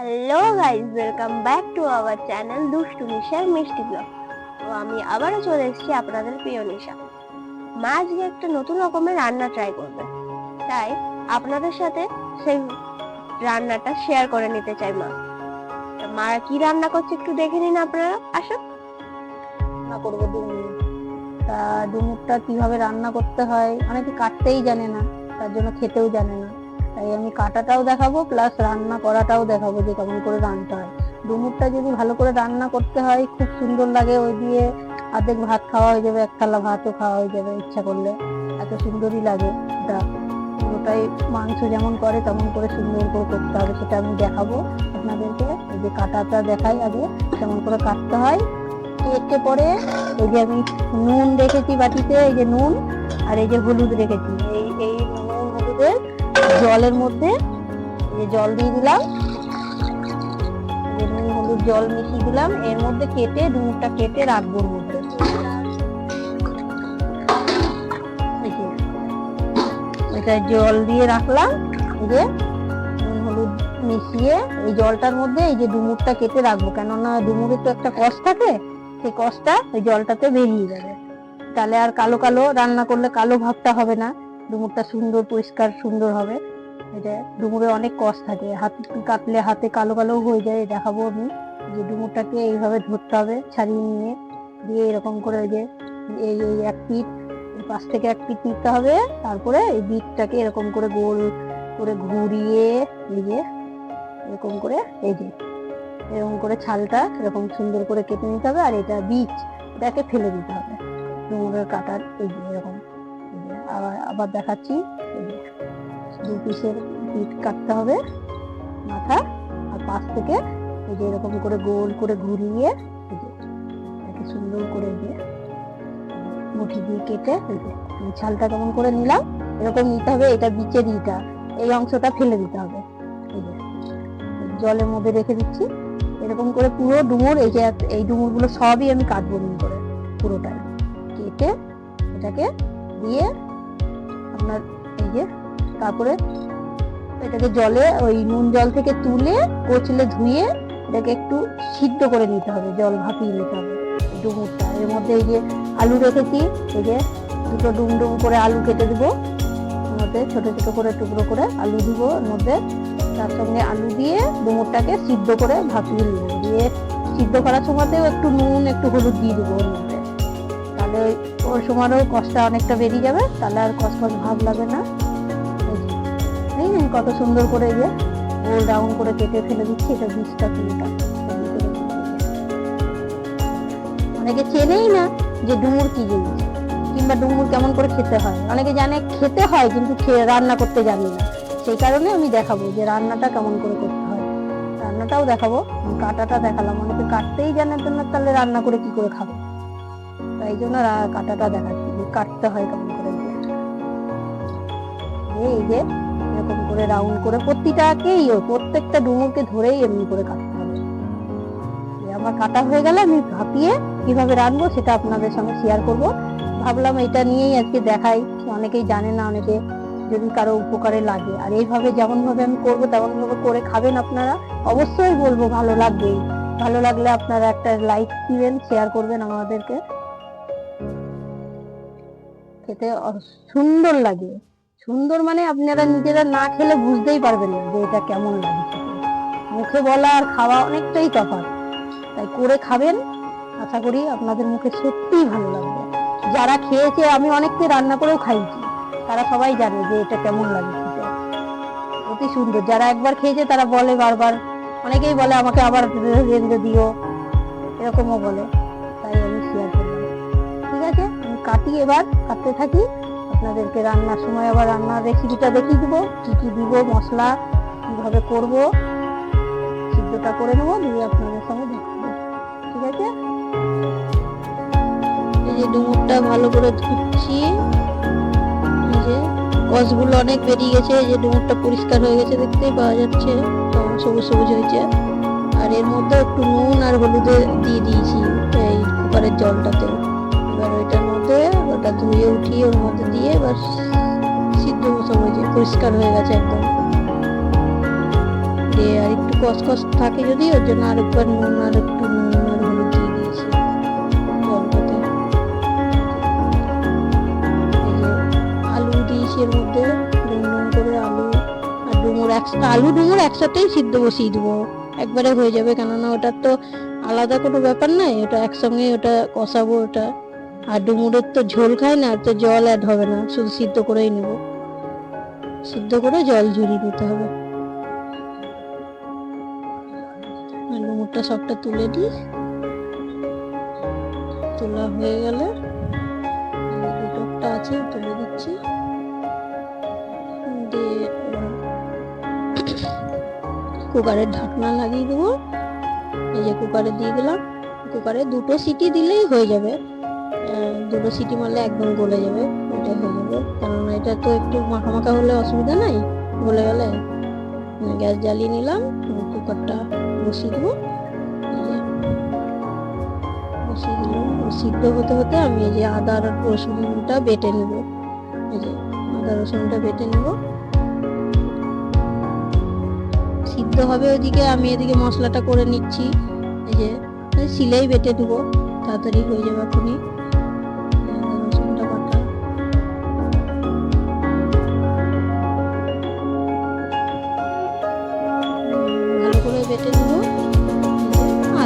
Hello guys welcome back to our channel দুষ্টু নিশার মিষ্টি ব্লগ তো আমি আবারও চলে এসেছি আপনাদের প্রিয় নিশা। মা আজকে একটা নতুন রকমের রান্না ট্রাই করবে। তাই আপনাদের সাথে সেই রান্নাটা শেয়ার করে নিতে চাই মা। মা কি রান্না করছে একটু দেখে নিন আপনারা আসুন রান্না করব ডুমুর তা ডুমুরটা কীভাবে রান্না করতে হয়? অনেকে কাটতেই জানে না, তার জন্য খেতেও জানে না। তাই আমি কাটাটাও দেখাবো প্লাস রান্না করাটাও দেখাবো যে কেমন করে রান্না হয়। ডুমুরটা যদি ভালো করে রান্না করতে হয়, খুব সুন্দর লাগে ওই দিয়ে। অর্ধেক ভাত খাওয়া হয়ে যাবে এক থালা ভাতও খাওয়া হয়ে যাবে ইচ্ছা করলে। এত সুন্দরই লাগে এটা। পুরোটাই মাংস যেমন করে তেমন করে সুন্দর করে করতে হবে, সেটা আমি দেখাবো আপনাদেরকে। যে কাটাটা দেখাই আগে, কেমন করে কাটতে হয়। কেটে পরে এই যে আমি নুন রেখেছি বাটিতে, এই যে নুন, আর এই যে হলুদ রেখেছি। জলের মধ্যে জল দিয়ে দিলাম। হলুদ জল মিশিয়ে দিলাম। এর মধ্যে কেটে ডুমুরটা কেটে রাখব মধ্যে। এটা জল দিয়ে রাখলাম। এই যে হলুদ মিশিয়ে এই জলটার মধ্যে এই যে ডুমুরটা কেটে রাখব। কেননা ডুমুরের তো একটা কষ থাকে, সেই কষটা ওই জলটাতে বেরিয়ে যাবে। তাহলে আর কালো কালো রান্না করলে কালো ভাবটা হবে না। ডুমুরটা সুন্দর, পরিষ্কার, সুন্দর হবে। এটা ডুমুরে অনেক কষ থাকে। হাত কাটলে হাতে কালো কালো হয়ে যায় দেখাবো আমি। যে ডুমুরটাকে এইভাবে ধরতে হবে ছাড়িয়ে নিয়ে। দিয়ে এরকম করে যে এই এই এক পিঠ পাশ থেকে এক পিঠ নিতে হবে। তারপরে এই বিটটাকে এরকম করে গোল করে ঘুরিয়ে এই যে এরকম করে এই যে এরকম করে ছালটা এরকম সুন্দর করে কেটে নিতে হবে। আর এটা বীজ, এটাকে ফেলে দিতে হবে। ডুমুরের কাটার এই যে এরকম। আবার আবার দেখাচ্ছি। দু পিসের পিঠ কাটতে হবে মাথা, আর পাশ থেকে এই যে এরকম করে গোল করে ঘুরিয়ে যে সুন্দর করে এই যে মুঠি দিয়ে কেটে ছালটা কেমন করে নিলাম, এরকম নিতে হবে, এটা বিচের ইটা, এই অংশটা ফেলে দিতে হবে। জলের মধ্যে রেখে দিচ্ছি। এরকম করে পুরো ডুমুর, এই যে এত- এই ডুমুরগুলো সবই আমি কাটবো করে, পুরোটাই। কেটে এটাকে দিয়ে আপনার এই যে তারপরে এটাকে জলে, ওই নুন জল থেকে তুলে কচলে ধুয়ে এটাকে একটু সিদ্ধ করে নিতে হবে, জল ভাপিয়ে নিতে হবে। ডুমুরটা। এর মধ্যে এই যে আলু রেখেছি, এই যে দুটো ডুম ডুম করে আলু কেটে দিব। এর মধ্যে ছোটো ছোটো করে টুকরো করে আলু দিব। এর মধ্যে তার সঙ্গে আলু দিয়ে ডুমুরটাকে সিদ্ধ করে ভাপিয়ে নিব। দিয়ে সিদ্ধ করার সময়তেও একটু নুন, একটু হলুদ দিয়ে দেবো ওর মধ্যে। তাহলে ওর কষ্টটা অনেকটা বেরিয়ে যাবে, তাহলে আর কষ্ট ভাব লাগে না। এই কত সুন্দর করে যে গোল রাউন্ড করে কেটে ফেলে দিচ্ছি, এটা বীজটা দিচ্ছি। অনেকে চেনেই না যে ডুমুর কি জিনিস, কিংবা ডুমুর কেমন করে খেতে হয়। অনেকে জানে খেতে হয়, কিন্তু রান্না করতে জানে না। সেই কারণে আমি দেখাবো যে রান্নাটা কেমন করে করতে হয়। রান্নাটাও দেখাবো, কাটাটা দেখালাম। অনেকে কাটতেই জানে তো না, তাহলে রান্না করে কি করে খাব? তাই জন্য কাটাটা দেখাচ্ছি যে কাটতে হয় কেমন করে। এই যে, এরকম করে রাউন্ড করে প্রতিটাকেই ও, প্রত্যেকটা ডুমুরকে ধরেই এমনি করে কাটতে হবে। এই আমার কাটা হয়ে গেলে আমি ভাপিয়ে কীভাবে রান্নবো সেটা আপনাদের সঙ্গে শেয়ার করব। ভাবলাম এটা নিয়েই আজকে দেখাই। অনেকেই জানে না, অনেকে যদি কারও উপকারে লাগে। আর এইভাবে যেমন ভাবে আমি করব তেমন ভাবে করে খাবেন আপনারা। অবশ্যই বলব, ভালো লাগবেই। ভালো লাগলে আপনারা একটা লাইক দিবেন শেয়ার করবেন আমাদেরকে। খেতে সুন্দর লাগে। সুন্দর মানে আপনারা নিজেরা না খেলে বুঝতেই পারবেন না যে এটা কেমন লাগে মুখে বলা আর খাওয়া অনেকটাই তফাৎ। তাই করে খাবেন। আশা করি আপনাদের মুখে সত্যিই ভালো লাগবে। যারা খেয়েছে আমি অনেককে রান্না করেও খাইছি তারা সবাই জানে যে এটা কেমন লাগে খেতে। অতি সুন্দর। যারা একবার খেয়েছে তারা বলে বারবার। অনেকেই বলে আমাকে আবার রেঁধে দিও। এরকমও বলে। কাটি এবার কাটতে থাকি। আপনাদেরকে রান্নার সময় আবার রান্নার রেসিপিটা দেখিয়ে দিব। কি কি দিব, মশলা, কীভাবে করব, সিদ্ধটা করে নেব, দিয়ে আপনাদের সঙ্গে দেখাবো ঠিক আছে? এই যে ডুমুরটা ভালো করে ধুচ্ছি। যে কষগুলো অনেক বেরিয়ে গেছে, এই যে ডুমুরটা পরিষ্কার হয়ে গেছে দেখতেই পাওয়া যাচ্ছে। কেমন সবুজ সবুজ হয়েছে। আর এর মধ্যে একটু নুন আর হলুদে দিয়ে দিয়েছি এই কুকারের জলটাতে। এবার ওইটার মধ্যে, ওটা ধুয়ে উঠিয়ে ওর মধ্যে দিয়ে এবার সিদ্ধ মতো হয়েছে পরিষ্কার হয়ে গেছে একদম। দিয়ে আর একটু কসকস থাকে যদি ওর জন্য আরেকবার নুন আর একটু নুন আর হলুদ দিয়ে দিয়েছি। জলটাতে আলু দিয়েছি এর মধ্যে ডুম ডুম করে আলু আর ডুমুর এক আলু, ডুমুর একসাথেই সিদ্ধ বসিয়ে দেবো। একবারে হয়ে যাবে, কেননা ওটার তো আলাদা কোনো ব্যাপার নাই, ওটা একসঙ্গে ওটা কষাবো ওটা। আর ডুমুরের তো ঝোল খায় না, তো জল অ্যাড হবে না, শুধু সিদ্ধ করেই নেব। সিদ্ধ করে জল ঝরিয়ে নিতে হবে। আর ডুমুরটা সবটা তুলে দিই। তোলা হয়ে গেলে দুটোটা আছে, তুলে দিচ্ছি। দিয়ে কুকারের ঢাকনা লাগিয়ে দেবো। এই যে কুকারে দিয়ে দিলাম। কুকারে দুটো সিটি দিলেই হয়ে যাবে। দুটো সিটি মারলে একদম গলে যাবে এটা হয়ে যাবে। কারণ এটা তো একটু মাখা মাখা হলে অসুবিধা নাই, গলে গেলে। গ্যাস জ্বালিয়ে নিলাম কুকারটা বসিয়ে দেবো। বসিয়ে দিলাম। সিদ্ধ হতে হতে আমি এই যে আদা রসুনটা বেটে নেব। এই যে, আদা রসুনটা বেটে নেব। সিদ্ধ হবে ওইদিকে, আমি এদিকে মশলাটা করে নিচ্ছি। এই যে এই শিলেই বেটে দেবো। তাড়াতাড়ি হয়ে যাবে এখনই।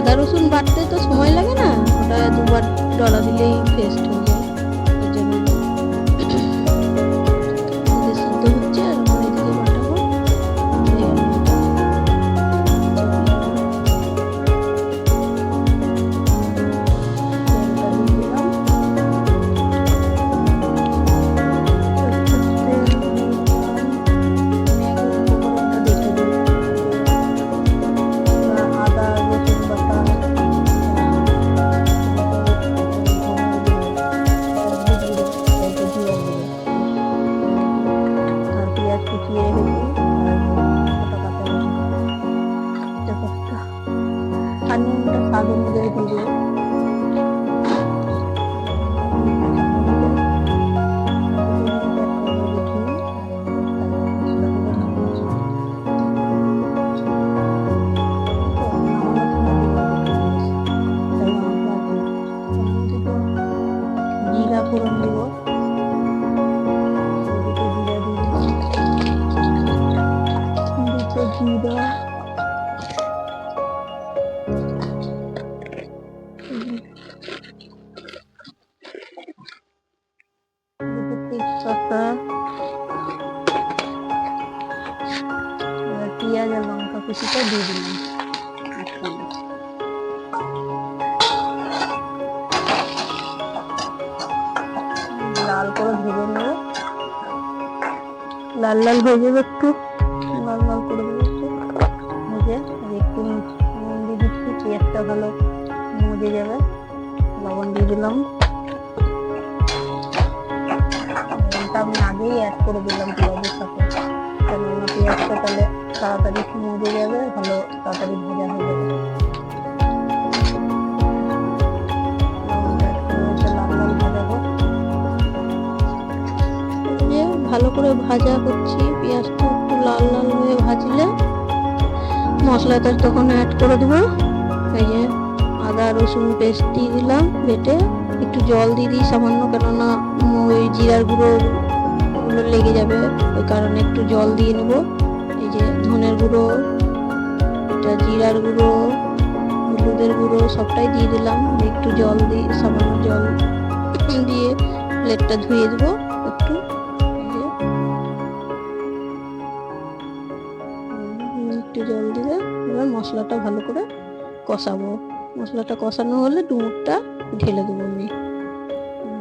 আদা রসুন বাটতে তো সময় লাগে না। ওটা দুবার ডলা দিলেই পেস্ট হয়ে যায়। কুচিটা দিয়ে দিলাম। লাল করে ভেজে নেব। লাল লাল হয়ে যাবে একটু। লাল লাল করে দেবো একটু ভেজে একটু নুন দিয়ে দিচ্ছি, পেঁয়াজটা ভালো মজে যাবে। লবণ দিয়ে দিলাম। আমি আগেই অ্যাড করে দিলাম পেঁয়াজের সাথে। কেননা পেঁয়াজটা তাহলে তাড়াতাড়ি মজে যাবে ভালো, তাড়াতাড়ি ভাজা হয়ে যাবে। ভালো করে ভাজা করছি। পেঁয়াজটা একটু লাল লাল হয়ে ভাজলে মশলাটা তখন অ্যাড করে দেবো। এই যে আদা, রসুন পেস্ট দিয়ে দিলাম, বেটে একটু জল দিয়ে দিই সামান্য, কেননা ওই জিরার গুঁড়ো লেগে যাবে, ওই কারণে একটু জল দিয়ে নেব। যে ধনের গুঁড়ো এটা জিরার গুঁড়ো, হলুদের গুঁড়ো, সবটাই দিয়ে দিলাম। একটু জল দিই সামান্য জল দিয়ে প্লেটটা ধুয়ে দেবো একটু। একটু জল দিলে এবার মশলাটা ভালো করে কষাবো। মশলাটা কষানো হলে ডুমুরটা ঢেলে দেবো আমি।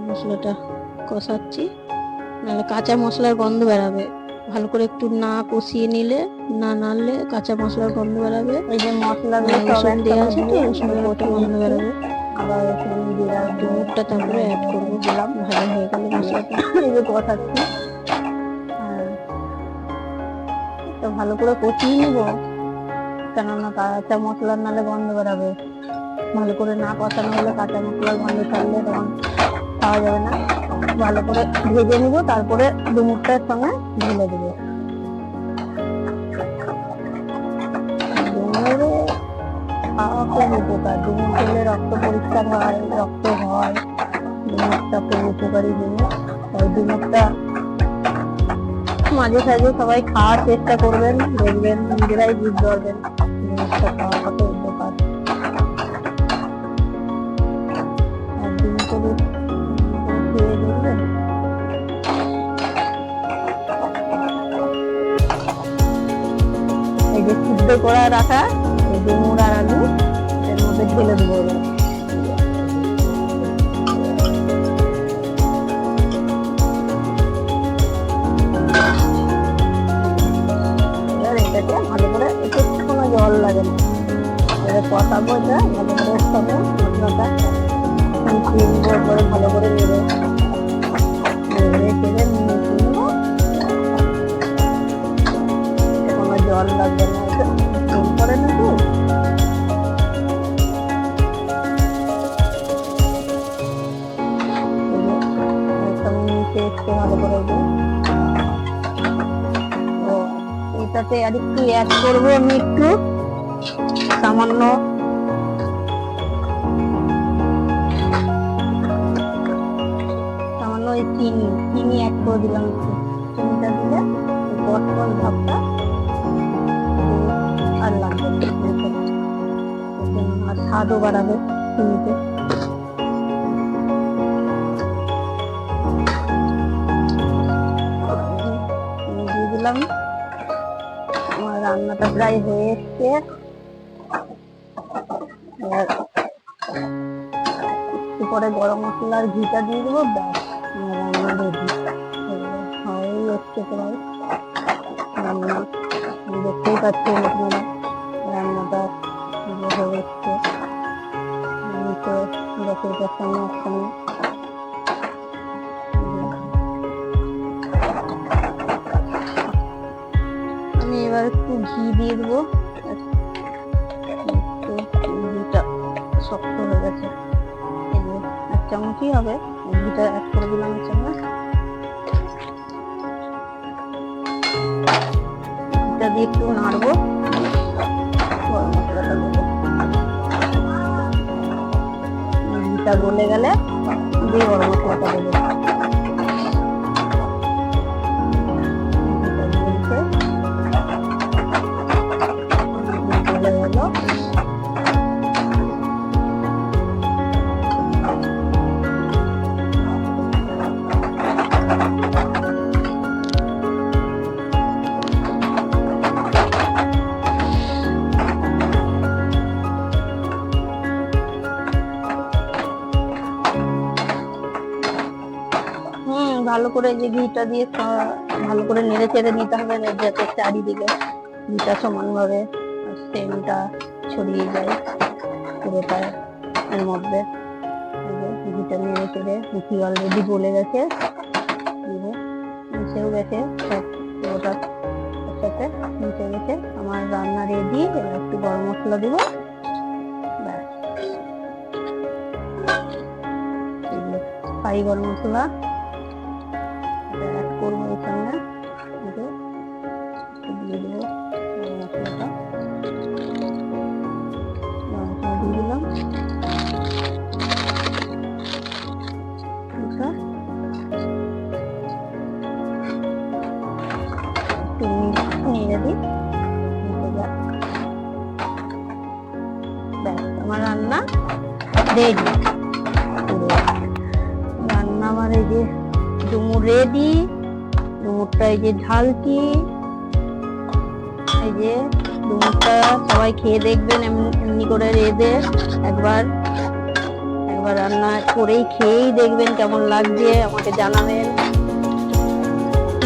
মশলাটা কষাচ্ছি। নাহলে কাঁচা মশলার গন্ধ বেরাবে। ভালো করে একটু না কষিয়ে নিলে না নাড়লে কাঁচা মশলার গন্ধ বেরাবে। এই যে মশলা রসুন দেওয়া আছে তো রসুনের কত গন্ধ বেরাবে। আবার রসুন জিরা ডুমুরটা তারপরে অ্যাড করব। দিলাম। ভালো হয়ে গেলে মশলাটা এই যে কষাচ্ছি। হ্যাঁ। তো ভালো করে কষিয়ে নিব কেননা কাঁচা মশলার নালে গন্ধ বেরাবে। ভালো করে না কষানো হলে কাঁচা মশলার গন্ধ ছাড়লে তখন খাওয়া যাবে না। ভালো করে ভেজে নিব, তারপরে ডুমুরটার সঙ্গে ঢেলে দেবো। খেলে রক্ত পরিষ্কার হয়, রক্ত হয়। ডুমুরটা খুব উপকারী জিনিস তাই ডুমুরটা মাঝে সাঝে সবাই খাওয়ার চেষ্টা করবেন, দেখবেন, নিজেরাই বুঝতে পারবেন ডুমুরটা খাওয়া কত এই যে সিদ্ধ করা রাখা এই ডুমুর আর আলু, এর মধ্যে ঢেলে দেবো এটাকে ভালো করে একটু কোনো জল লাগে না। এবার কষাবো এটা, ভালো করে করে ভালো করে কোনো জল লাগবে না এটা ফোন করে নাকি ভালো করে। এটাতে আর একটু অ্যাড করব আমি একটু সামান্য সামান্য চিনি চিনি অ্যাড করে দিলাম একটু চিনিটা দিলে বটকল ভাবটা আর লাগবে আর স্বাদও বাড়াবে চিনিতে দিয়ে দিলাম। আমার রান্নাটা প্রায় হয়ে এসছে। পরে গরম মশলা আর ঘিটা দিয়ে দেবো, ব্যাস। হয়ে রান্না দেখতেই পাচ্ছেন আপনারা রান্নাটা হয়ে আমি তো গ্যাসের কাছে একখানে আমি ঘিটা গলে গেলে দিয়ে গরম মশলাটা দেবো ভালো করে যে ঘিটা দিয়ে ভালো করে নেড়ে চেড়ে নিতে হবে যাতে চারিদিকে ঘিটা সমানভাবে সেমটা ছড়িয়ে যায় এর মধ্যে। ঘিটা নেড়ে চেড়ে, ঘি অলরেডি গলে গেছে। মিশেও গেছে, সব পুরোটা সাথে মিশে গেছে। আমার রান্না রেডি একটু গরম মশলা দেবো। ব্যাস। ফ্রাই গরম মশলা। অ্যাড করব এর সঙ্গে এই যে একটু দিয়ে দেবো গরম মশলাটা গরম মশলা দিয়ে দিলাম আচ্ছা। একটু নেড়ে দিই মিশে যাক। ব্যাস আমার রান্না রেডি পুরো রান্না আমার এই যে ডুমুর রেডি ডুমুরটা এই যে ঢালছি এই যে ডুমুরটা সবাই খেয়ে দেখবেন এমনি করে রেঁধে একবার একবার রান্না করেই খেয়েই দেখবেন কেমন লাগছে, আমাকে জানাবেন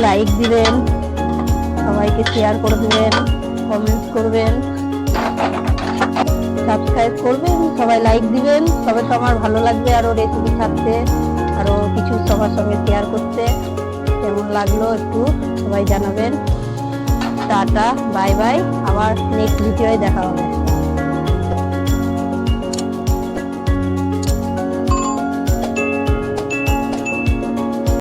লাইক দিবেন, সবাইকে শেয়ার করে দিবেন কমেন্টস করবেন সাবস্ক্রাইব করবেন, সবাই লাইক দিবেন, তবে তো আমার ভালো লাগবে আরও রেসিপি থাকতে আরও কিছু সবার সঙ্গে শেয়ার করতে। কেমন লাগল একটু সবাই জানাবেন। Tata bye bye. আবার নেক্সট ভিডিওয় দেখা হবে।